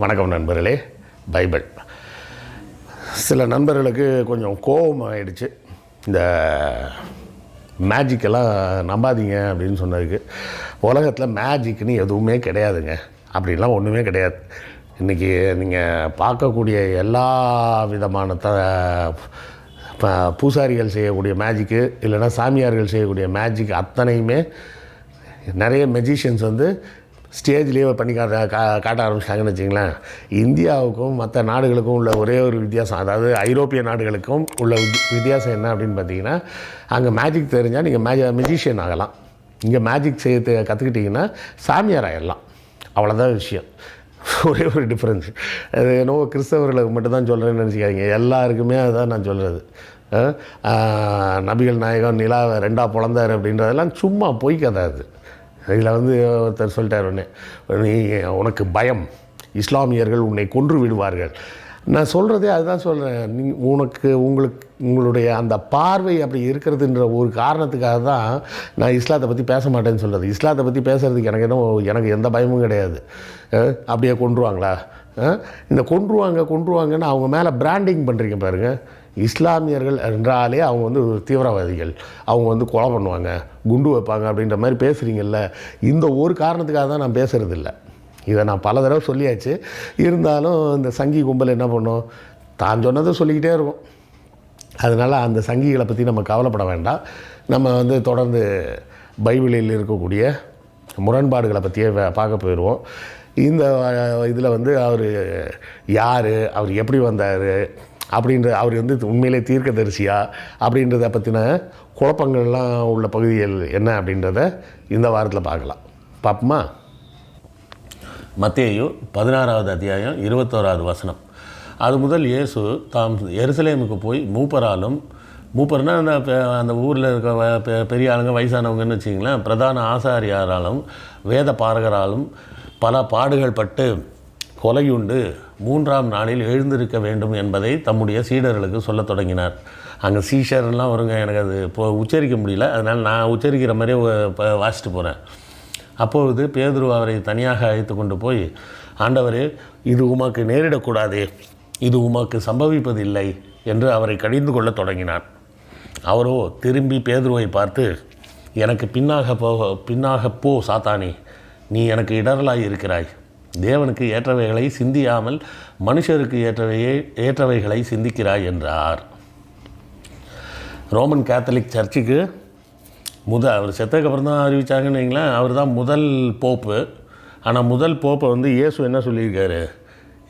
வணக்கம் நண்பர்களே பைபிள். சில நண்பர்களுக்கு கொஞ்சம் கோபம் ஆயிடுச்சு. இந்த மேஜிக்கெல்லாம் நம்பாதீங்க அப்படின்னு சொன்னதுக்கு உலகத்தில் மேஜிக்னு எதுவுமே கிடையாதுங்க. அப்படின்லாம் ஒன்றுமே கிடையாது. இன்றைக்கி நீங்கள் பார்க்கக்கூடிய எல்லா விதமான த பூசாரிகள் செய்யக்கூடிய மேஜிக்கு இல்லைன்னா சாமியார்கள் செய்யக்கூடிய மேஜிக் அத்தனையுமே நிறைய மெஜிஷியன்ஸ் வந்து ஸ்டேஜ்லேயே பண்ணி காட்ட கா காட்ட ஆரம்பிச்சிட்டாங்கன்னு வச்சிங்களேன் இந்தியாவுக்கும் மற்ற நாடுகளுக்கும் உள்ள ஒரே ஒரு வித்தியாசம் அதாவது ஐரோப்பிய நாடுகளுக்கும் உள்ள வித்- வித்தியாசம் என்ன அப்படின்னு பார்த்தீங்கன்னா அங்கே மேஜிக் தெரிஞ்சால் நீங்கள் மேஜ மெஜிஷியன் ஆகலாம். இங்கே மேஜிக் செய்ய கற்றுக்கிட்டிங்கன்னா சாமியார் ஆகிடலாம் அவ்வளோதான் விஷயம். ஒரே ஒரு டிஃப்ரென்ஸ் அது என்னவோ கிறிஸ்தவர்களுக்கு மட்டும்தான் சொல்கிறேன்னு நினச்சிக்காதீங்க. எல்லாருக்குமே அதுதான் நான் சொல்கிறது நபிகள் நாயகம் நிலா ரெண்டா பிறந்தார் அப்படின்றதெல்லாம் சும்மா பொய் கதை அது. இதில் வந்து ஒருத்தர் சொல்லிட்டார் ஒன்று நீ உனக்கு பயம். இஸ்லாமியர்கள் உன்னை கொன்று விடுவார்கள். நான் சொல்கிறதே அதுதான் சொல்கிறேன் நீ உனக்கு உங்களுக்கு உங்களுடைய அந்த பார்வை அப்படி இருக்கிறதுன்ற ஒரு காரணத்துக்காக தான் நான் இஸ்லாத்தை பற்றி பேச மாட்டேன்னு சொல்கிறது இஸ்லாத்தை பற்றி பேசுகிறதுக்கு எனக்கு என்ன எனக்கு எந்த பயமும் கிடையாது. அப்படியே கொன்றுவாங்களா? இந்த கொன்றுவாங்க கொன்றுவாங்கன்னு அவங்க மேலே பிராண்டிங் பண்ணுறீங்க பாருங்கள் இஸ்லாமியர்கள் என்றாலே அவங்க வந்து தீவிரவாதிகள். அவங்க வந்து கொலை பண்ணுவாங்க குண்டு வைப்பாங்க அப்படின்ற மாதிரி பேசுகிறீங்கல்ல இந்த ஒரு காரணத்துக்காக தான் நான் பேசுகிறது இல்லை இதை நான் பல தடவை சொல்லியாச்சு. இருந்தாலும் இந்த சங்கி கும்பல் என்ன பண்ணும்? தான் சொன்னதை சொல்லிக்கிட்டே இருக்கும். அதனால் அந்த சங்கிகளை பற்றி நம்ம கவலைப்பட வேண்டாம். நம்ம வந்து தொடர்ந்து பைபிளில் இருக்கக்கூடிய முரண்பாடுகளை பற்றியே பார்க்க போயிடுவோம் இந்த இதில் வந்து அவர் யார்? அவர் எப்படி வந்தார்? அப்படின்ற அவர் வந்து உண்மையிலே தீர்க்கதரிசியா அப்படின்றத பற்றின குழப்பங்கள்லாம் உள்ள பகுதிகள் என்ன அப்படின்றத இந்த வாரத்தில் பார்க்கலாம். பார்ப்போமா? மத்தியு பதினாறாவது அத்தியாயம் இருபத்தோராவது வசனம். அது முதல் இயேசு தாம் எருசலேமுக்கு போய் மூப்பராலும் மூப்பர்னா அந்த பெ- அந்த ஊரில் இருக்க வ- பெ- பெரிய ஆளுங்க வயசானவங்கன்னு வச்சிங்களேன் பிரதான ஆசாரியாராலும் வேத பாரகராலும் பல பாடுகள் பட்டு கொலையுண்டு மூன்றாம் நாளில் எழுந்திருக்க வேண்டும் என்பதை தம்முடைய சீடர்களுக்கு சொல்லத் தொடங்கினார். அங்கே சீஷர்லாம் வருங்க எனக்கு அது இப்போ உச்சரிக்க முடியல. அதனால் நான் உச்சரிக்கிற மாதிரியே வ- வாசிட்டு போகிறேன் அப்பொழுது பேதுரு அவரை தனியாக அழைத்து கொண்டு போய் ஆண்டவரே இது உமக்கு நேரிடக்கூடாது. இது உமக்கு சம்பவிப்பதில்லை என்று அவரை கடிந்து கொள்ளத் தொடங்கினார். அவரோ திரும்பி பேதுருவை பார்த்து எனக்கு பின்னாக போக பின்னாக போ சாத்தானி. நீ எனக்கு இடரலாய் இருக்கிறாய். தேவனுக்கு ஏற்றவைகளை சிந்தியாமல் மனுஷருக்கு ஏற்றவையே ஏற்றவைகளை சிந்திக்கிறாய் என்றார். ரோமன் கேத்தலிக் சர்ச்சுக்கு முத அவர் செத்தக்கு அப்புறம் தான் அறிவித்தாங்கன்னு வைங்களேன் அவர் தான் முதல் போப்பு. ஆனால் முதல் போப்பை வந்து இயேசு என்ன சொல்லியிருக்காரு?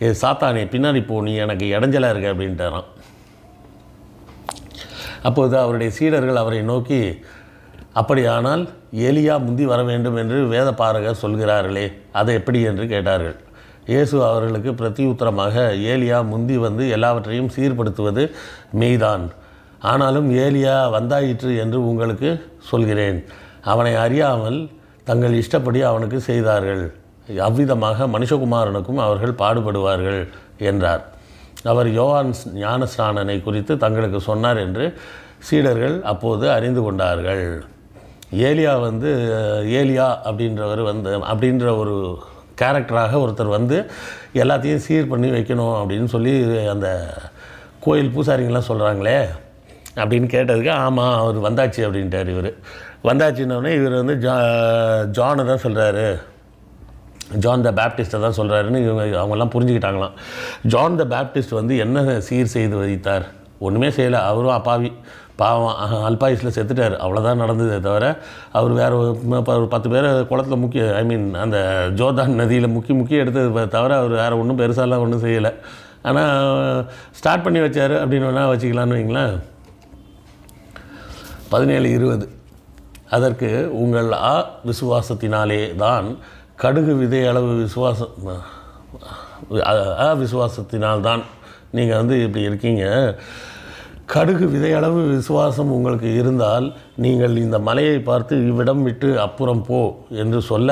ஏ சாத்தானே பின்னாடி போ நீ எனக்கு இடைஞ்சலாக இருக்க அப்படின்ட்டாராம். அப்போது அவருடைய சீடர்கள் அவரை நோக்கி அப்படியானால் ஏலியா முந்தி வர வேண்டும் என்று வேத பாரகர் சொல்கிறார்களே அது எப்படி என்று கேட்டார்கள். இயேசு அவர்களுக்கு பிரதியுத்தரமாக ஏலியா முந்தி வந்து எல்லாவற்றையும் சீர்படுத்துவது மெய்தான். ஆனாலும் ஏலியா வந்தாயிற்று என்று உங்களுக்கு சொல்கிறேன். அவனை அறியாமல் தங்கள் இஷ்டப்படி அவனுக்கு செய்தார்கள். அவ்விதமாக மனுஷகுமாரனுக்கும் அவர்கள் பாடுபடுவார்கள் என்றார். அவர் யோவான் ஞானஸ்நானனை குறித்து தங்களுக்கு சொன்னார் என்று சீடர்கள் அப்போது அறிந்து கொண்டார்கள். ஏலியா வந்து ஏலியா அப்படின்றவர் வந்து அப்படின்ற ஒரு கேரக்டராக ஒருத்தர் வந்து எல்லாத்தையும் சீர் பண்ணி வைக்கணும் அப்படின்னு சொல்லி அந்த கோயில் பூசாரிங்கெலாம் சொல்கிறாங்களே அப்படின்னு கேட்டதுக்கு ஆமாம் அவர் வந்தாச்சு அப்படின்ட்டார் இவர். வந்தாச்சுன்னொடனே இவர் வந்து ஜா ஜானை தான் சொல்கிறாரு ஜான் த பேப்டிஸ்ட்டை தான் சொல்கிறாருன்னு இவங்க அவங்கெல்லாம் புரிஞ்சுக்கிட்டாங்களாம். ஜான் த பேப்டிஸ்ட் வந்து என்ன சீர் செய்து வைத்தார்? ஒன்றுமே செய்யலை. அவரும் அப்பாவி. பாவம் அல்பாயுஸில் செத்துட்டார். அவ்வளோதான் நடந்ததே தவிர அவர் வேறு ஒரு பத்து பேர் குளத்துல முக்கிய ஐ மீன் அந்த ஜோர்தான் நதியில் முக்கி முக்கி எடுத்தது தவிர அவர் வேறு ஒன்றும் பெருசாலாம் ஒன்றும் செய்யலை. ஆனால் ஸ்டார்ட் பண்ணி வச்சார் அப்படின்னு வேணால் வச்சுக்கலான்னு வைங்களேன். பதினேழு இருபது. அதற்கு உங்கள் ஆ விசுவாசத்தினாலே தான் கடுகு விதை அளவு விசுவாசம் அ- அ விசுவாசத்தினால்தான் நீங்கள் வந்து இப்படி இருக்கீங்க. கடுகு விதையளவு விசுவாசம் உங்களுக்கு இருந்தால் நீங்கள் இந்த மலையை பார்த்து இவ்விடம் விட்டு அப்புறம் போ என்று சொல்ல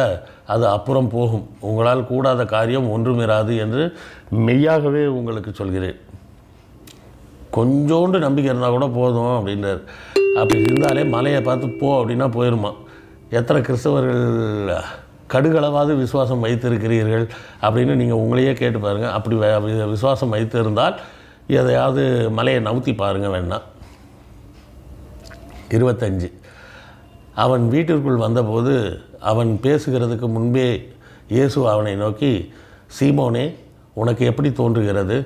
அது அப்புறம் போகும். உங்களால் கூடாத காரியம் ஒன்றுமிராது என்று மெய்யாகவே உங்களுக்கு சொல்கிறேன். கொஞ்சோண்டு நம்பிக்கை இருந்தால் கூட போதும் அப்படின்றார். அப்படி இருந்தாலே மலையை பார்த்து போ அப்படின்னா போயிருமா? எத்தனை கிறிஸ்தவர்கள் கடுகளவாது விசுவாசம் வைத்திருக்கிறீர்கள் அப்படின்னு நீங்கள் உங்களையே கேட்டு பாருங்கள் அப்படி விசுவாசம் வைத்திருந்தால் எதையாவது மலையை நவுத்தி பாருங்க வேணா இருபத்தஞ்சு. அவன் வீட்டிற்குள் வந்தபோது அவன் பேசுகிறதுக்கு முன்பே இயேசு அவனை நோக்கி சீமோனே உனக்கு எப்படி தோன்றுகிறது?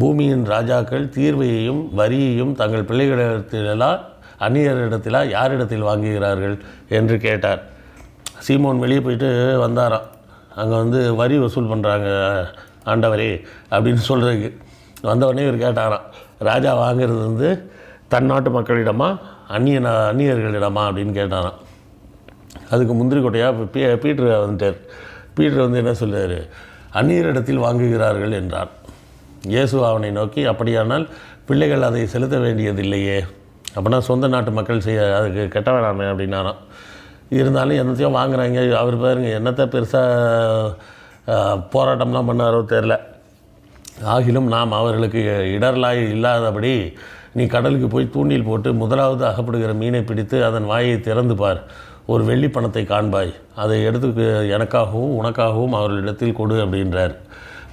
பூமியின் ராஜாக்கள் தீர்வையையும் வரியையும் தங்கள் பிள்ளைகளிடத்திலா அந்நியரிடத்திலா யாரிடத்தில் வாங்குகிறார்கள்? என்று கேட்டார். சீமோன் வெளியே போயிட்டு வந்தாராம். அங்கே வந்து வரி வசூல் பண்ணுறாங்க ஆண்டவரே அப்படின்னு சொல்கிறதுக்கு வந்தவொடனே இவர் கேட்டாராம் ராஜா வாங்குறது வந்து தன் நாட்டு மக்களிடமா அந்நிய அந்நியர்களிடமா? அப்படின்னு கேட்டாராம். அதுக்கு முந்திரி கொட்டையாக பீ பீட்ரு வந்துட்டார். பீட்ரு வந்து என்ன சொல்லுவார் அந்நியரிடத்தில் வாங்குகிறார்கள் என்றார். இயேசு அவனை நோக்கி அப்படியானால் பிள்ளைகள் அதை செலுத்த வேண்டியதில்லையே. அப்படின்னா சொந்த நாட்டு மக்கள் செய்ய அதுக்கு கெட்ட வேணாமே அப்படின்னாராம். இருந்தாலும் என்னத்தையும் வாங்குறாங்க. அவர் பாருங்க என்னத்தை பெருசாக போராட்டம்லாம் பண்ணாரோ தெரில ஆகிலும் நாம் அவர்களுக்கு இடர்லாய் இல்லாதபடி நீ கடலுக்கு போய் தூண்டில் போட்டு முதலாவது அகப்படுகிற மீனை பிடித்து அதன் வாயை திறந்து பார். ஒரு வெள்ளி பணத்தை காண்பாய். அதை எடுத்து எனக்காகவும் உனக்காகவும் அவர்களிடத்தில் கொடு அப்படின்றார்.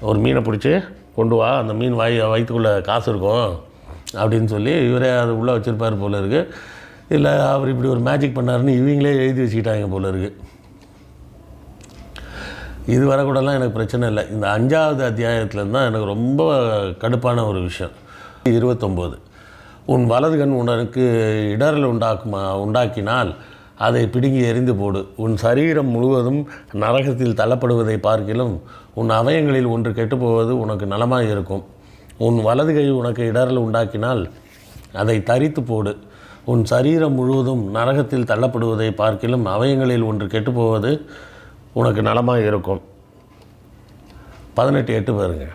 ஒரு மீனை பிடிச்சி கொண்டு வா. அந்த மீன் வாய் வயிற்றுக்குள்ளே காசு இருக்கும் அப்படின்னு சொல்லி இவரே அதை உள்ளே வச்சுருப்பார் போல இருக்குது இல்லை அவர் இப்படி ஒரு மேஜிக் பண்ணாருன்னு இவங்களே எழுதி வச்சுக்கிட்டாங்க போல இருக்குது இது வரக்கூடலாம் எனக்கு பிரச்சனை இல்லை. இந்த அஞ்சாவது அத்தியாயத்தில் தான் எனக்கு ரொம்ப கடுப்பான ஒரு விஷயம். இருபத்தொம்போது. உன் வலது கண் உனக்கு இடரல் உண்டாக்குமா உண்டாக்கினால் அதை பிடுங்கி எறிந்து போடு. உன் சரீரம் முழுவதும் நரகத்தில் தள்ளப்படுவதை பார்க்கிலும் உன் அவயங்களில் ஒன்று கெட்டுப்போவது உனக்கு நலமாக இருக்கும். உன் வலது கை உனக்கு இடரல் உண்டாக்கினால் அதை தரித்து போடு. உன் சரீரம் முழுவதும் நரகத்தில் தள்ளப்படுவதை பார்க்கிலும் அவயங்களில் ஒன்று கெட்டுப்போவது உனக்கு நலமாக இருக்கும். பதினெட்டு எட்டு பாருங்க.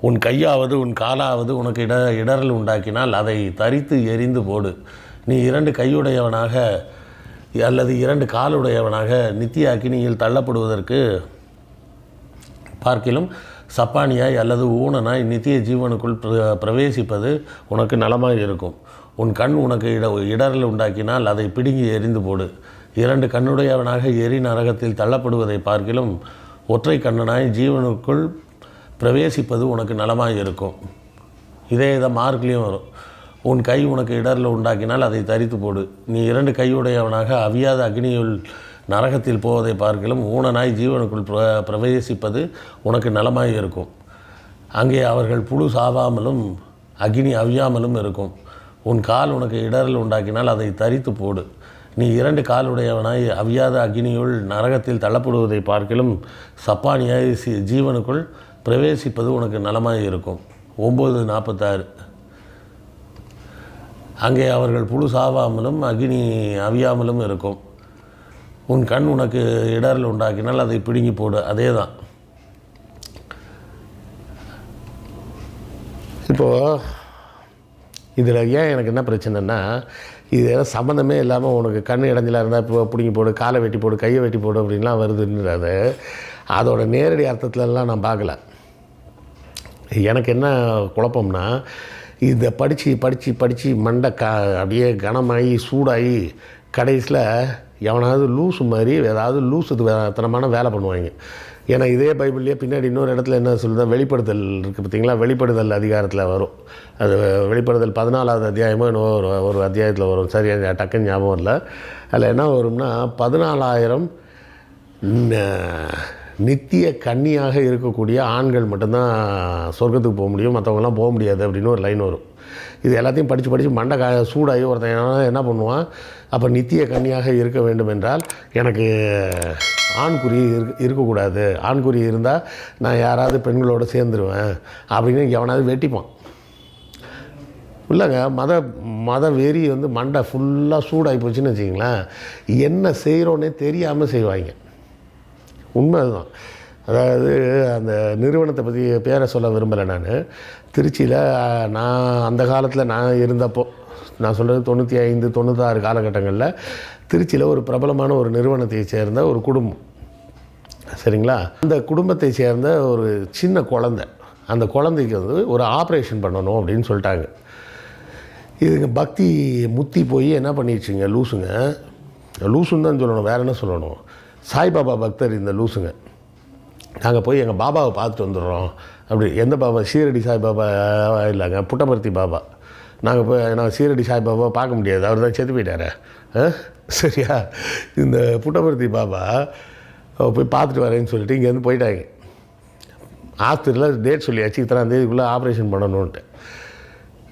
உன் கையாவது உன் காலாவது உனக்கு இட இடரல் உண்டாக்கினால் அதை தரித்து எரிந்து போடு. நீ இரண்டு கையுடையவனாக அல்லது இரண்டு காலுடையவனாக நித்திய அக்கினியில் தள்ளப்படுவதற்கு பார்க்கிலும் சப்பானியாய் அல்லது ஊனனாய் நித்திய ஜீவனுக்குள் பிர- பிரவேசிப்பது உனக்கு நலமாக இருக்கும். உன் கண் உனக்கு இட இடரல் உண்டாக்கினால் அதை பிடுங்கி எரிந்து போடு. இரண்டு கண்ணுடையவனாக எரி நரகத்தில் தள்ளப்படுவதை பார்க்கிலும் ஒற்றை கண்ணனாய் ஜீவனுக்குள் பிரவேசிப்பது உனக்கு நலமாக இருக்கும். இதே இதை மார்க்லேயும் வரும். உன் கை உனக்கு இடரில் உண்டாக்கினால் அதை தரித்து போடு. நீ இரண்டு கையுடையவனாக அவியாத அக்னியுள் நரகத்தில் போவதை பார்க்கிலும் ஊனனாய் ஜீவனுக்குள் பிர பிரவேசிப்பது உனக்கு நலமாய் இருக்கும். அங்கே அவர்கள் புழு சாவாமலும் அக்னி அவியாமலும் இருக்கும். உன் கால் உனக்கு இடரில் உண்டாக்கினால் அதை தரித்து போடு. நீ இரண்டு காலுடையவனாய் அவியாத அக்னியுள் நரகத்தில் தள்ளப்படுவதை பார்க்கிலும் சப்பானியாய் சி- ஜீவனுக்குள் பிரவேசிப்பது உனக்கு நலமாக இருக்கும். ஒம்பது நாற்பத்தாறு அங்கே அவர்கள் புழு சாவாமலும் அக்னி அவியாமலும் இருக்கும். உன் கண் உனக்கு இடரில் உண்டாக்கினால் அதை பிடுங்கி போடு அதே தான் இப்போது இதில் ஏன் எனக்கு என்ன பிரச்சனைன்னா இது சம்மந்தமே இல்லாமல் உனக்கு கண் இடைஞ்சலாக இருந்தால் இப்போ பிடிங்கி போடு காலை வெட்டி போடு கையை வெட்டி போடு அப்படின்லாம் வருதுன்றது அதோட நேரடி அர்த்தத்துலலாம் நான் பார்க்கல. எனக்கு என்ன குழப்பம்னா இதை படித்து படித்து படித்து மண்டை கா அப்படியே கனமாகி சூடாகி கடைசியில் எவனாவது லூசு மாதிரி ஏதாவது லூசு தனமான வேலை பண்ணுவாங்க. ஏன்னா இதே பைபிள்லேயே பின்னாடி இன்னொரு இடத்துல என்ன சொல்லுதா? வெளிப்படுதல் இருக்குது பார்த்தீங்களா? வெளிப்படுதல் அதிகாரத்தில் வரும். அது வெளிப்படுதல் பதினாலாவது அத்தியாயமோ என்னவோ ஒரு ஒரு அத்தியாயத்தில் வரும். சரியாக டக்குன்னு ஞாபகம் இல்லை அதில் என்ன வரும்னா பதினாலாயிரம் நித்திய கன்னியாக இருக்கக்கூடிய ஆண்கள் மட்டும்தான் சொர்க்கத்துக்கு போக முடியும். மற்றவங்கலாம் போக முடியாது அப்படின்னு ஒரு லைன் வரும். இது எல்லாத்தையும் படித்து படித்து மண்டை கா சூடாகி ஒருத்தன் என்ன- பண்ணுவான்? அப்போ நித்திய கன்னியாக இருக்க வேண்டும் என்றால் எனக்கு ஆண்குறி இருக்க இருக்கக்கூடாது. ஆண்குறி இருந்தால் நான் யாராவது பெண்களோடு சேர்ந்துருவேன் அப்படின்னு எவனாவது வெட்டிப்பான். இல்லைங்க மத மத வெறி வந்து மண்டை ஃபுல்லாக சூடாகி போச்சுன்னு வச்சிங்களேன் என்ன செய்கிறோன்னே தெரியாமல் செய்வாங்க. உண்மை அதுதான் அதாவது அந்த நிறுவனத்தை பற்றி பேரை சொல்ல விரும்பலை நான். திருச்சியில் நான் அந்த காலத்தில் நான் இருந்தப்போ நான் சொல்கிறது தொண்ணூற்றி ஐந்து தொண்ணூத்தாறு காலகட்டங்களில் திருச்சியில் ஒரு பிரபலமான ஒரு நிறுவனத்தை சேர்ந்த ஒரு குடும்பம். சரிங்களா? அந்த குடும்பத்தை சேர்ந்த ஒரு சின்ன குழந்தை. அந்த குழந்தைக்கு வந்து ஒரு ஆப்ரேஷன் பண்ணணும் அப்படின்னு சொல்லிட்டாங்க. இதுங்க பக்தி முத்தி போய் என்ன பண்ணிடுச்சுங்க? லூசுங்க. லூசுன்னு தான் சொல்லணும். வேறு என்ன சொல்லணும்? சாய்பாபா பக்தர் இந்த லூசுங்க. நாங்கள் போய் எங்கள் பாபாவை பார்த்துட்டு வந்துடுறோம். அப்படி எந்த பாபா? ஷீரடி சாய்பாபா இல்லைங்க. புட்டபர்த்தி பாபா. நாங்கள் போய் நாங்கள் ஷீரடி சாய்பாபா பார்க்க முடியாது. அவர் தான் செத்து போயிட்டாரு. ஆ? சரியா? இந்த புட்டபர்த்தி பாபா போய் பார்த்துட்டு வரேன்னு சொல்லிட்டு இங்கேருந்து போயிட்டாங்க. ஆஸ்பத்திரியில் டேட் சொல்லியாச்சு. இத்தனாம் தேதிக்குள்ளே ஆப்ரேஷன் பண்ணணுன்ட்டு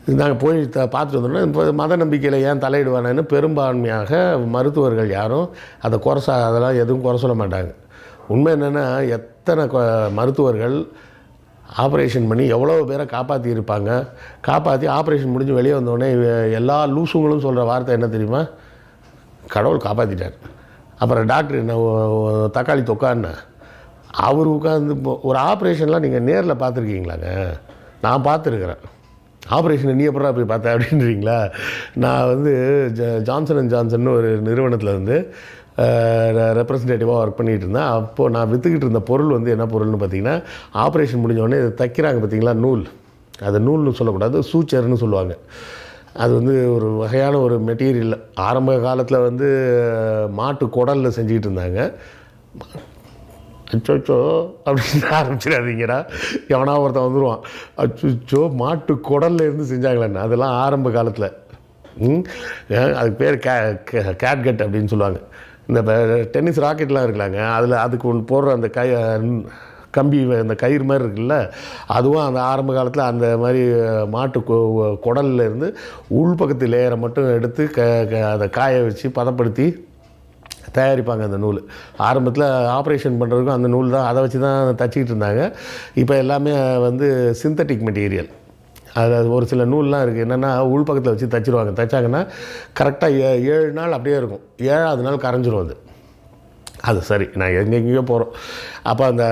நாங்கள் போய் த பார்த்துட்டு வந்தோம்னா இப்போ மத நம்பிக்கையில் ஏன் தலையிடுவானேன்னு பெரும்பான்மையாக மருத்துவர்கள் யாரும் அதை குறைசா அதெல்லாம் எதுவும் குறை சொல்ல மாட்டாங்க. உண்மை என்னென்னா எத் எத்தனை கொ- மருத்துவர்கள் ஆப்ரேஷன் பண்ணி எவ்வளோ பேரை காப்பாற்றியிருப்பாங்க காப்பாற்றி ஆப்ரேஷன் முடிஞ்சு வெளியே வந்தோடனே எல்லா லூசுங்களும் சொல்கிற வார்த்தை என்ன தெரியுமா? கடவுள் காப்பாற்றிட்டார் அப்புறம் டாக்டர் என்ன தக்காளி தொக்கான்னு. அவர் உட்காந்து இப்போ ஒரு ஆப்ரேஷன்லாம் நீங்கள் நேரில் பார்த்துருக்கீங்களாங்க? நான் பார்த்துருக்குறேன். ஆப்ரேஷனை நீ எப்படா போய் பார்த்தேன் அப்படின்றீங்களா? நான் வந்து ஜ ஜான்சன் அண்ட் ஜான்சன் ஒரு நிறுவனத்தில் வந்து ரெப்ரசன்டேட்டிவாக ஒர்க் பண்ணிகிட்டு இருந்தேன். அப்போது நான் விற்றுக்கிட்டு இருந்த பொருள் வந்து என்ன பொருள்னு பார்த்தீங்கன்னா ஆப்ரேஷன் முடிஞ்சோடனே இது தைக்கிறாங்க பார்த்தீங்களா நூல். அது நூல்னு சொல்லக்கூடாது சூச்சர்னு சொல்லுவாங்க. அது வந்து ஒரு வகையான ஒரு மெட்டீரியல் ஆரம்ப காலத்தில் வந்து மாட்டு குடலில் செஞ்சுக்கிட்டு இருந்தாங்க. அச்சோச்சோ அப்படின்னு ஆரம்பிச்சிடாதீங்கடா. எவனா ஒருத்தன் வந்துடுவான் அச்சோ மாட்டு குடல்ல இருந்து செஞ்சாங்களேன்னு அதெல்லாம் ஆரம்ப காலத்தில். அதுக்கு பேர் கே கேட்கட் அப்படின்னு சொல்லுவாங்க. இந்த டென்னிஸ் ராக்கெட்லாம் இருக்கலாங்க. அதில் அதுக்கு ஒன்று போடுற அந்த கை கம்பி அந்த கயிறு மாதிரி இருக்குல்ல அதுவும் அந்த ஆரம்ப காலத்தில் அந்த மாதிரி மாட்டு குடல்ல இருந்து உள்பக்கத்து லேயரை மட்டும் எடுத்து க க- அதை காய வச்சு பதப்படுத்தி தயாரிப்பாங்க அந்த நூல். ஆரம்பத்தில் ஆப்ரேஷன் பண்ணுறதுக்கும் அந்த நூல் தான் அதை வச்சு தான் தச்சிக்கிட்டு இருந்தாங்க. இப்போ எல்லாமே வந்து சிந்தட்டிக் மெட்டீரியல் அது அது ஒரு சில நூல்லாம் இருக்குது என்னென்னா உள்பக்கத்தில் வச்சு தைச்சிருவாங்க. தைச்சாங்கன்னா கரெக்டாக ஏ ஏழு நாள் அப்படியே இருக்கும். ஏழாவது நாள் கரைஞ்சிரும் அது. அது சரி. நான் எங்கெங்கேயோ போகிறோம் அப்போ அந்த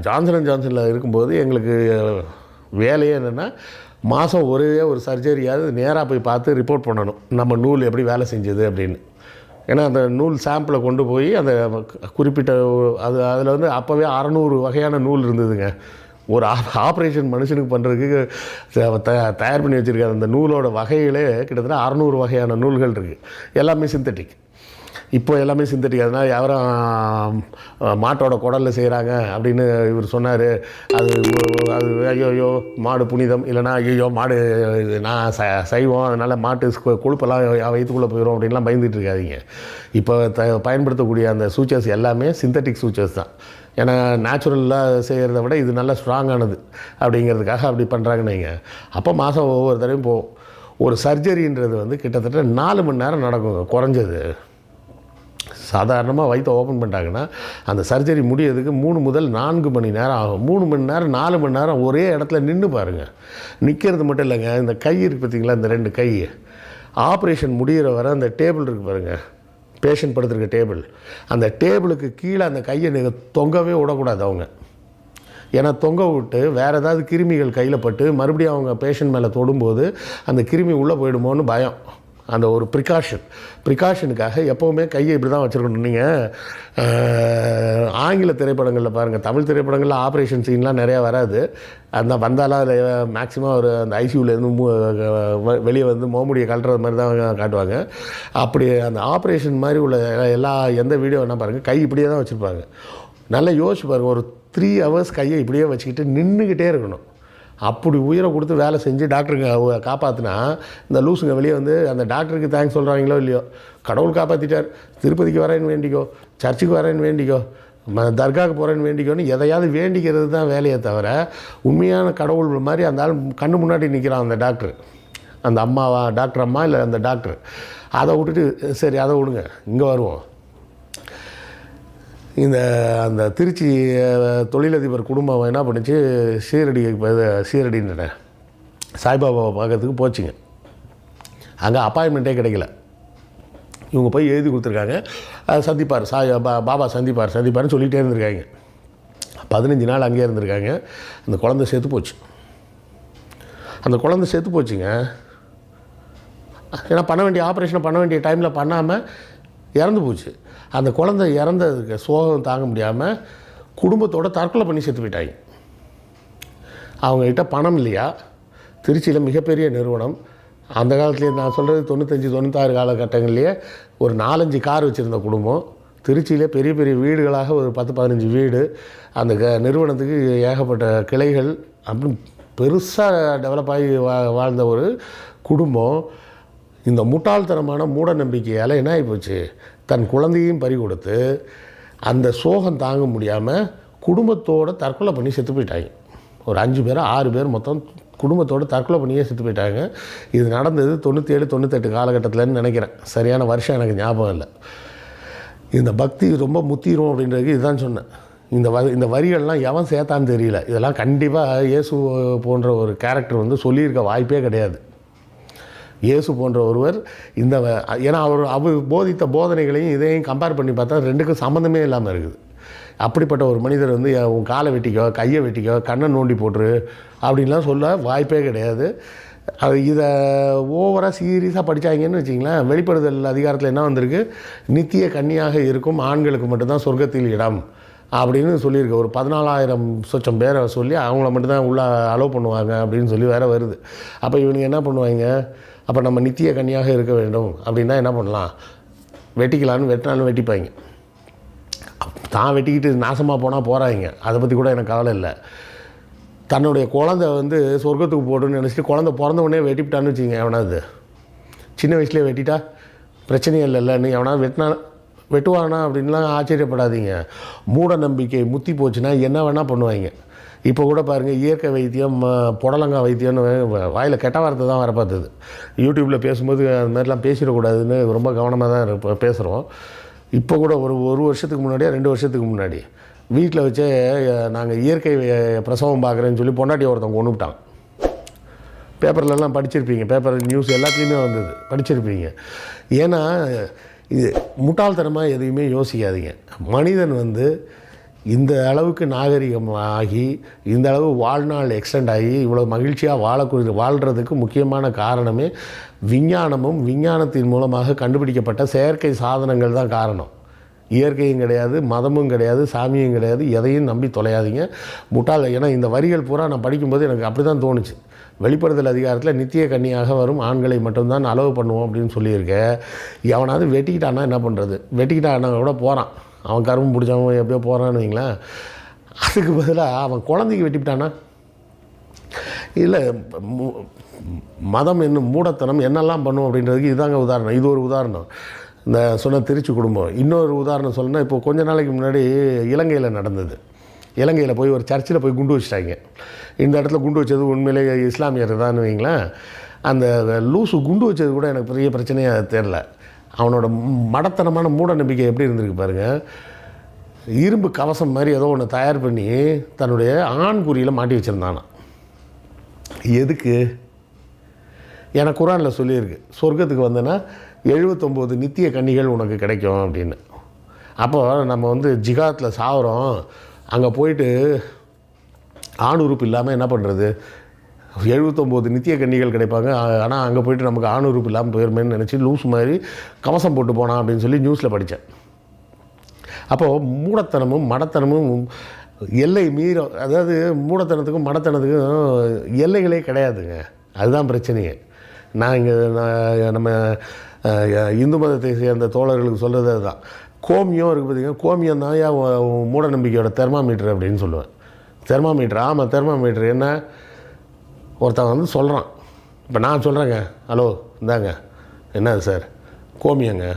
ஜான்சன் அண்ட் ஜான்சனில் இருக்கும்போது எங்களுக்கு வேலையே என்னென்னா மாதம் ஒரே ஒரு சர்ஜரியாவது நேராக போய் பார்த்து ரிப்போர்ட் பண்ணணும். நம்ம நூல் எப்படி வேலை செஞ்சது அப்படின்னு. ஏன்னா அந்த நூல் சாம்பிளை கொண்டு போய் அந்த குறிப்பிட்ட அது அதில் வந்து அப்போவே அறநூறு வகையான நூல் இருந்ததுங்க. ஒரு ஆப்ரேஷன் மனுஷனுக்கு பண்ணுறதுக்கு தயார் பண்ணி வச்சுருக்க அந்த நூலோட வகைகளே கிட்டத்தட்ட அறநூறு வகையான நூல்கள் இருக்குது எல்லாமே சிந்தட்டிக் இப்போ எல்லாமே சிந்தட்டிக் அதனால் யாரும் மாட்டோட குடலில் செய்கிறாங்க அப்படின்னு இவர் சொன்னார். அது அது ஐயோ மாடு புனிதம். இல்லைனா ஐயோ மாடு நான் ச சைவம். அதனால் மாட்டு கொழுப்பெல்லாம் வயிற்றுக்குள்ளே போயிடும் அப்படின்லாம் பயந்துட்டு இருக்காதீங்க. இப்போ த பயன்படுத்தக்கூடிய அந்த சூச்சர்ஸ் எல்லாமே சிந்தட்டிக் சூச்சர்ஸ் தான். ஏன்னா நேச்சுரலாக செய்கிறத விட இது நல்லா ஸ்ட்ராங்கானது அப்படிங்கிறதுக்காக அப்படி பண்ணுறாங்கன்னு வைங்க. அப்போ மாதம் ஒவ்வொரு தடவையும் போகும் ஒரு சர்ஜரின்றது வந்து கிட்டத்தட்ட நாலு மணி நேரம் நடக்குங்க குறைஞ்சது. சாதாரணமாக வயிற்றை ஓப்பன் பண்ணிட்டாங்கன்னா அந்த சர்ஜரி முடியறதுக்கு மூணு முதல் நான்கு மணி நேரம் ஆகும். மூணு மணி நேரம் நாலு மணி நேரம் ஒரே இடத்துல நின்று பாருங்கள் நிற்கிறது மட்டும் இல்லைங்க இந்த கை இருக்குது பார்த்தீங்களா இந்த ரெண்டு கை. ஆப்ரேஷன் முடிகிற வரை அந்த டேபிள் இருக்குது பாருங்கள் பேஷண்ட் படுத்துருக்க டேபிள் அந்த டேபிளுக்கு கீழே அந்த கையை நீங்கள் தொங்கவே விடக்கூடாது அவங்க. ஏன்னா தொங்க விட்டு வேறு ஏதாவது கிருமிகள் கையில் பட்டு மறுபடியும் அவங்க பேஷண்ட் மேலே தொடும்போது அந்த கிருமி உள்ளே போயிடுமோன்னு பயம். அந்த ஒரு ப்ரிகாஷன் ப்ரிகாஷனுக்காக எப்போவுமே கையை இப்படி தான் வச்சுருக்கணும் நீங்கள் ஆங்கில திரைப்படங்களில் பாருங்கள் தமிழ் திரைப்படங்களில் ஆப்ரேஷன் சீன்லாம் நிறையா வராது. அந்த வந்தாலும் அதில் மேக்ஸிமம் ஒரு அந்த ஐசியூலேருந்து வெளியே வந்து மோமுடியை கழட்டுறது மாதிரி தான் காட்டுவாங்க. அப்படி அந்த ஆப்ரேஷன் மாதிரி உள்ள எல்லா எந்த வீடியோ வேணால் பாருங்கள் கை இப்படியே தான் வச்சுருப்பாங்க. நல்லா யோசிச்சு பாருங்கள் ஒரு த்ரீ ஹவர்ஸ் கையை இப்படியே வச்சுக்கிட்டு நின்றுக்கிட்டே இருக்கணும். அப்படி உயிரை கொடுத்து வேலை செஞ்சு டாக்டருங்க அவங்க காப்பாற்றினா இந்த லூசுங்க வெளியே வந்து அந்த டாக்டருக்கு தேங்க்ஸ் சொல்கிறாங்களோ இல்லையோ? கடவுள் காப்பாற்றிட்டார் திருப்பதிக்கு வரேன்னு வேண்டிக்கோ சர்ச்சுக்கு வரேன்னு வேண்டிக்கோ ம தர்காவுக்கு போகிறேன்னு வேண்டிக்கோன்னு எதையாவது வேண்டிக்கிறது தான் வேலையை தவிர உண்மையான கடவுள் மாதிரி அந்த ஆள் கண்ணு முன்னாடி நிற்கிறான் அந்த டாக்டர். அந்த அம்மாவா டாக்டர் அம்மா இல்லை அந்த டாக்டர். அதை விட்டுட்டு சரி அதை விடுங்க இங்கே வருவோம். இந்த அந்த திருச்சி தொழிலதிபர் குடும்பம் என்ன பண்ணுச்சு? சீரடி சீரடின்ற சாய்பாபாவை பார்க்கறதுக்கு போச்சுங்க. அங்கே அப்பாயின்மெண்ட்டே கிடைக்கல. இவங்க போய் எழுதி கொடுத்துருக்காங்க. சந்திப்பார். சாய் பா பாபா சந்திப்பார். சந்திப்பார்னு சொல்லிகிட்டே இருந்திருக்காங்க. பதினஞ்சு நாள் அங்கேயே இருந்திருக்காங்க. அந்த குழந்தை செத்து போச்சு. அந்த குழந்தை செத்து போச்சுங்க. ஏன்னா பண்ண வேண்டிய ஆப்ரேஷனை பண்ண வேண்டிய டைமில் பண்ணாமல் இறந்து போச்சு. அந்த குழந்தை இறந்ததுக்கு சோகம் தாங்க முடியாமல் குடும்பத்தோட தற்கொலை பண்ணி செத்து போயிட்டாங்க. அவங்கக்கிட்ட பணம் இல்லையா? திருச்சியில் மிகப்பெரிய நிறுவனம். அந்த காலத்துலேயே நான் சொல்கிறது தொண்ணூத்தஞ்சு தொண்ணூத்தாறு காலகட்டங்கள்லேயே ஒரு நாலஞ்சு கார் வச்சுருந்த குடும்பம். திருச்சியிலே பெரிய பெரிய வீடுகளாக ஒரு பத்து பதினஞ்சு வீடு. அந்த க நிறுவனத்துக்கு ஏகப்பட்ட கிளைகள். அப்படின்னு பெருசாக டெவலப் ஆகி வா வாழ்ந்த ஒரு குடும்பம். இந்த முட்டாள்தனமான மூட நம்பிக்கையால் என்ன ஆகிப்போச்சு தன் குழந்தையும் பறி கொடுத்து அந்த சோகம் தாங்க முடியாமல் குடும்பத்தோட தற்கொலை பண்ணி செத்து போயிட்டாங்க. ஒரு அஞ்சு பேர் ஆறு பேர் மொத்தம் குடும்பத்தோடு தற்கொலை பண்ணியே செத்து போயிட்டாங்க. இது நடந்தது தொண்ணூற்றி ஏழு தொண்ணூத்தெட்டு காலகட்டத்தில்னு நினைக்கிறேன். சரியான வருஷம் எனக்கு ஞாபகம் இல்லை. இந்த பக்தி ரொம்ப முத்திரும் அப்படின்றது இதுதான் சொன்னேன். இந்த வ இந்த வரிகள்லாம் எவன் சேர்த்தான்னு தெரியல. இதெல்லாம் கண்டிப்பாக இயேசு போன்ற ஒரு கேரக்டர் வந்து சொல்லியிருக்க வாய்ப்பே கிடையாது. இயேசு போன்ற ஒருவர் இந்த ஏன்னா அவர் அவர் போதித்த போதனைகளையும் இதையும் கம்பேர் பண்ணி பார்த்தா ரெண்டுக்கும் சம்மந்தமே இல்லாமல் இருக்குது. அப்படிப்பட்ட ஒரு மனிதர் வந்து உன் காலை வெட்டிக்கோ கையை வெட்டிக்கோ கண்ணை நோண்டி போட்டுரு அப்படின்லாம் சொல்ல வாய்ப்பே கிடையாது. அது இதை ஓவராக சீரியஸாக படித்தாங்கன்னு வச்சிங்களேன் வெளிப்படுதல் அதிகாரத்தில் என்ன வந்திருக்கு? நித்திய கன்னியாக இருக்கும் ஆண்களுக்கு மட்டும்தான் சொர்க்கத்தில் இடம் அப்படின்னு சொல்லியிருக்கு. ஒரு பதினாலாயிரம் சொச்சம் பேரை சொல்லி அவங்கள மட்டும்தான் உள்ளே அலோவ் பண்ணுவாங்க அப்படின்னு சொல்லி வேற வருது. அப்போ இவனுக்கு என்ன பண்ணுவாங்க? அப்போ நம்ம நித்திய கன்னியாக இருக்க வேண்டும். அப்படின்னா என்ன பண்ணலாம்? வெட்டிக்கலான்னு வெட்டினாலும் வெட்டிப்பாங்க. தான் வெட்டிக்கிட்டு நாசமாக போனால் போகிறாங்க அதை பற்றி கூட எனக்கு கவலை இல்லை. தன்னுடைய குழந்தை வந்து சொர்க்கத்துக்கு போட்டுன்னு நினச்சிட்டு குழந்தை பிறந்த உடனே வெட்டிவிட்டான்னு வச்சுங்க எவனாவது. சின்ன வயசுலேயே வெட்டிட்டா பிரச்சனையே இல்லைல்லன்னு எவனாவது வெட்டினா வெட்டுவானா அப்படின்லாம் ஆச்சரியப்படாதீங்க. மூட நம்பிக்கை முத்தி போச்சுன்னா என்ன வேணால் பண்ணுவாங்க. இப்போ கூட பாருங்கள் இயற்கை வைத்தியம் புடலங்காய் வைத்தியம்னு வ- வாயில் கெட்ட வார்த்தை தான் வரப்பார்த்தது யூடியூப்பில் பேசும்போது அது மாதிரிலாம் பேசிடக்கூடாதுன்னு ரொம்ப கவனமாக தான் இருப்போம் பேசுகிறோம் இப்போ கூட ஒரு ஒரு வருஷத்துக்கு முன்னாடியே ரெண்டு வருஷத்துக்கு முன்னாடி வீட்டில் வச்சே நாங்கள் இயற்கை பிரசவம் பார்க்குறேன்னு சொல்லி பொண்டாட்டி ஒருத்தவங்க கொண்டுவிட்டான் பேப்பர்லலாம் படிச்சிருப்பீங்க பேப்பர் நியூஸ் எல்லாத்துலேயுமே வந்தது படிச்சிருப்பீங்க. ஏன்னா இது முட்டாள்தனமாக எதையுமே யோசிக்காதீங்க. மனிதன் வந்து இந்த அளவுக்கு நாகரிகம் ஆகி இந்த அளவு வாழ்நாள் எக்ஸ்டெண்ட் ஆகி இவ்வளோ மகிழ்ச்சியாக வாழக்கூடிய வாழ்கிறதுக்கு முக்கியமான காரணமே விஞ்ஞானமும் விஞ்ஞானத்தின் மூலமாக கண்டுபிடிக்கப்பட்ட செயற்கை சாதனங்கள் தான் காரணம். இயற்கையும் கிடையாது மதமும் கிடையாது சாமியும் கிடையாது எதையும் நம்பி தொலையாதீங்க. முட்டாள் ஏன்னா இந்த வரிகள் பூரா நான் படிக்கும்போது எனக்கு அப்படி தான் தோணுச்சு. வெளிப்படுதல் அதிகாரத்தில் நித்திய கன்னியாக வரும் ஆண்களை மட்டும்தான் அளவு பண்ணுவோம் அப்படின்னு சொல்லியிருக்கேன் எவனாவது வெட்டிக்கிட்டான்னா என்ன பண்ணுறது வெட்டிக்கிட்டான்னா கூட போகிறான் அவன் கரும்பு பிடிச்சவன் எப்படியோ போகிறான்னு வைங்களேன். அதுக்கு பதிலாக அவன் குழந்தைக்கு வெட்டிவிட்டானா இல்லை மதம் என்னும் மூடத்தனம் என்னெல்லாம் பண்ணும் அப்படின்றதுக்கு இதுதாங்க உதாரணம். இது ஒரு உதாரணம். இந்த சொன்ன திருச்சி குடும்பம். இன்னொரு உதாரணம் சொல்லணும்னா இப்போ கொஞ்ச நாளைக்கு முன்னாடி இலங்கையில் நடந்தது. இலங்கையில் போய் ஒரு சர்ச்சில் போய் குண்டு வச்சிட்டாங்க. இந்த இடத்துல குண்டு வச்சது உண்மையிலேயே இஸ்லாமியர் தான் வைங்களேன். அந்த லூசு குண்டு வச்சது கூட எனக்கு பெரிய பிரச்சனையாக தெரில அவனோட மடத்தனமான மூட நம்பிக்கை எப்படி இருந்திருக்கு பாருங்கள் இரும்பு கவசம் மாதிரி ஏதோ ஒன்று தயார் பண்ணி தன்னுடைய ஆண் குறியில் மாட்டி வச்சுருந்தானான் எதுக்கு? எனக்கு குரானில் சொல்லியிருக்கு. சொர்க்கத்துக்கு வந்தேன்னா எழுபத்தொம்போது நித்திய கன்னிகள் உனக்கு கிடைக்கும் அப்படின்னு. அப்போ நம்ம வந்து ஜிகாத்தில் சாகுறோம் அங்கே போயிட்டு ஆண் உறுப்பு இல்லாமல் என்ன பண்ணுறது எழுபத்தொம்போது நித்திய கன்னிகள் கிடைப்பாங்க ஆனால் அங்கே போயிட்டு நமக்கு ஆணுறுப்பு இல்லாமல் போயிருமேன்னு நினச்சி லூஸ் மாதிரி கவசம் போட்டு போனான் அப்படின்னு சொல்லி நியூஸில் படித்தேன் அப்போது மூடத்தனமும் மடத்தனமும் எல்லை மீற அதாவது மூடத்தனத்துக்கும் மடத்தனத்துக்கும் எல்லைகளே கிடையாதுங்க. அதுதான் பிரச்சனையே. நான் இங்கே நான் நம்ம இந்து மதத்தை சேர்ந்த தோழர்களுக்கு சொல்கிறது அதுதான். கோமியம் இருக்குது பார்த்தீங்கன்னா கோமியம் தான் ஏன் மூட நம்பிக்கையோட தெர்மாமீட்டர் அப்படின்னு சொல்லுவேன். தெர்மாமீட்டர் ஆமாம் தெர்மாமீட்டர் என்ன? ஒருத்தன் வந்து சொல்கிறான் இப்போ நான் சொல்கிறேங்க ஹலோ இந்தாங்க. என்னது சார்? கோமியங்க.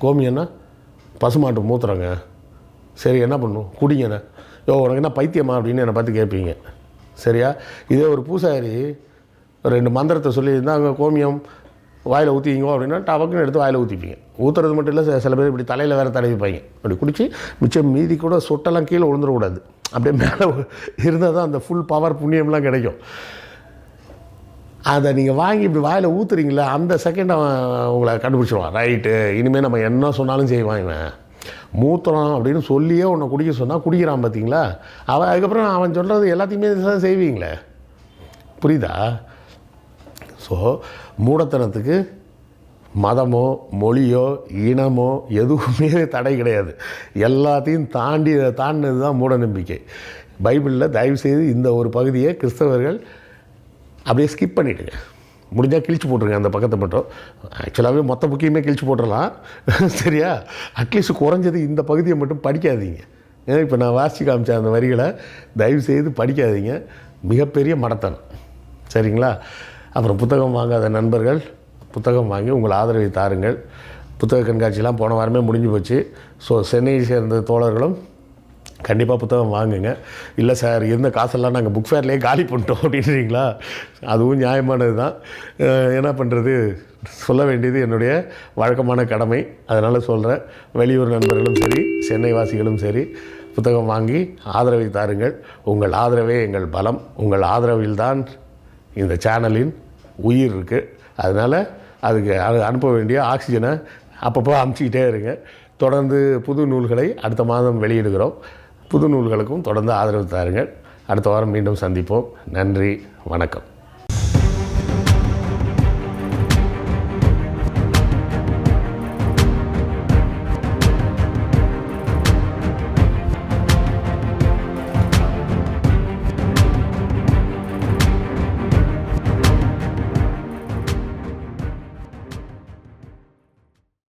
கோமியன்னா பசுமாட்டு மூத்துறங்க சரி என்ன பண்ணும்? குடிங்கண்ணே யோ உனக்கு என்ன பைத்தியமா அப்படின்னு என்னை பார்த்து கேட்பீங்க சரியா? இதே ஒரு பூசாரி ரெண்டு மந்திரத்தை சொல்லி இருந்தாங்க கோமியம் வாயில் ஊற்றிக்கிங்கோ அப்படின்னா டபக்குன்னு எடுத்து வாயில் ஊற்றிப்பீங்க ஊற்றுறது மட்டும் இல்லை சில- பேர் இப்படி தலையில் வேறு தடவிப்பாங்க. அப்படி குடிச்சு மிச்சம் மீதி கூட சொட்டெல்லாம் கீழே விழுந்துடக்கூடாது. அப்படியே மேலே இருந்தால் தான் அந்த ஃபுல் பவர் புண்ணியம்லாம் கிடைக்கும். அதை நீங்கள் வாங்கி இப்படி வாயில் ஊற்றுறீங்களா அந்த செகண்ட் அவன் உங்களை கண்டுபிடிச்சிடுவான் ரைட்டு இனிமேல் நம்ம என்ன சொன்னாலும் செய்வான் இவன். மூத்திரம் அப்படின்னு சொல்லியே உன்னை குடிக்க சொன்னால் குடிக்கிறான் பார்த்தீங்களா அவன் அதுக்கப்புறம் அவன் சொல்கிறது எல்லாத்தையுமே தான் செய்வீங்களே. புரியுதா? ஸோ மூடத்தனத்துக்கு மதமோ மொழியோ இனமோ எதுவுமே தடை கிடையாது. எல்லாத்தையும் தாண்டி தாண்டினது தான் மூட நம்பிக்கை பைபிளில் தயவுசெய்து இந்த ஒரு பகுதியை கிறிஸ்தவர்கள் அப்படியே ஸ்கிப் பண்ணிவிடுங்க முடிஞ்சால் கிழிச்சு போட்டுருங்க அந்த பக்கத்தை மட்டும். ஆக்சுவலாகவே மொத்த புக்கையுமே கிழிச்சு போட்டுடலாம் சரியா? அட்லீஸ்ட் குறைஞ்சது இந்த பகுதியை மட்டும் படிக்காதீங்க. ஏன்னா இப்போ நான் வாசித்து காமிச்ச அந்த வரிகளை தயவு செய்து படிக்காதீங்க. மிகப்பெரிய மடத்தனம். சரிங்களா? அப்புறம் புத்தகம் வாங்காத நண்பர்கள் புத்தகம் வாங்கி உங்கள் ஆதரவை தாருங்கள். புத்தக கண்காட்சியெலாம் போன வாரமே முடிஞ்சு போச்சு. ஸோ சென்னையை சேர்ந்த தோழர்களும் கண்டிப்பாக புத்தகம் வாங்குங்க. இல்லை சார் இருந்த காசெல்லாம் நாங்கள் புக் ஃபேர்லேயே காலி பண்ணிட்டோம் அப்படின்றீங்களா? அதுவும் நியாயமானது தான் என்ன பண்ணுறது சொல்ல வேண்டியது என்னுடைய வழக்கமான கடமை. அதனால் சொல்கிறேன் வெளியூர் நண்பர்களும் சரி சென்னை வாசிகளும் சரி புத்தகம் வாங்கி ஆதரவை தாருங்கள். உங்கள் ஆதரவே எங்கள் பலம். உங்கள் ஆதரவில்தான் இந்த சேனலின் உயிர் இருக்குது அதனால் அதுக்கு அது அனுப்ப வேண்டிய ஆக்சிஜனை அப்பப்போ அமுச்சிக்கிட்டே இருங்க. தொடர்ந்து புது நூல்களை அடுத்த மாதம் வெளியிடுகிறோம். புது நூல்களுக்கும் தொடர்ந்து ஆதரவு தாருங்கள். அடுத்த வாரம் மீண்டும் சந்திப்போம். நன்றி வணக்கம்.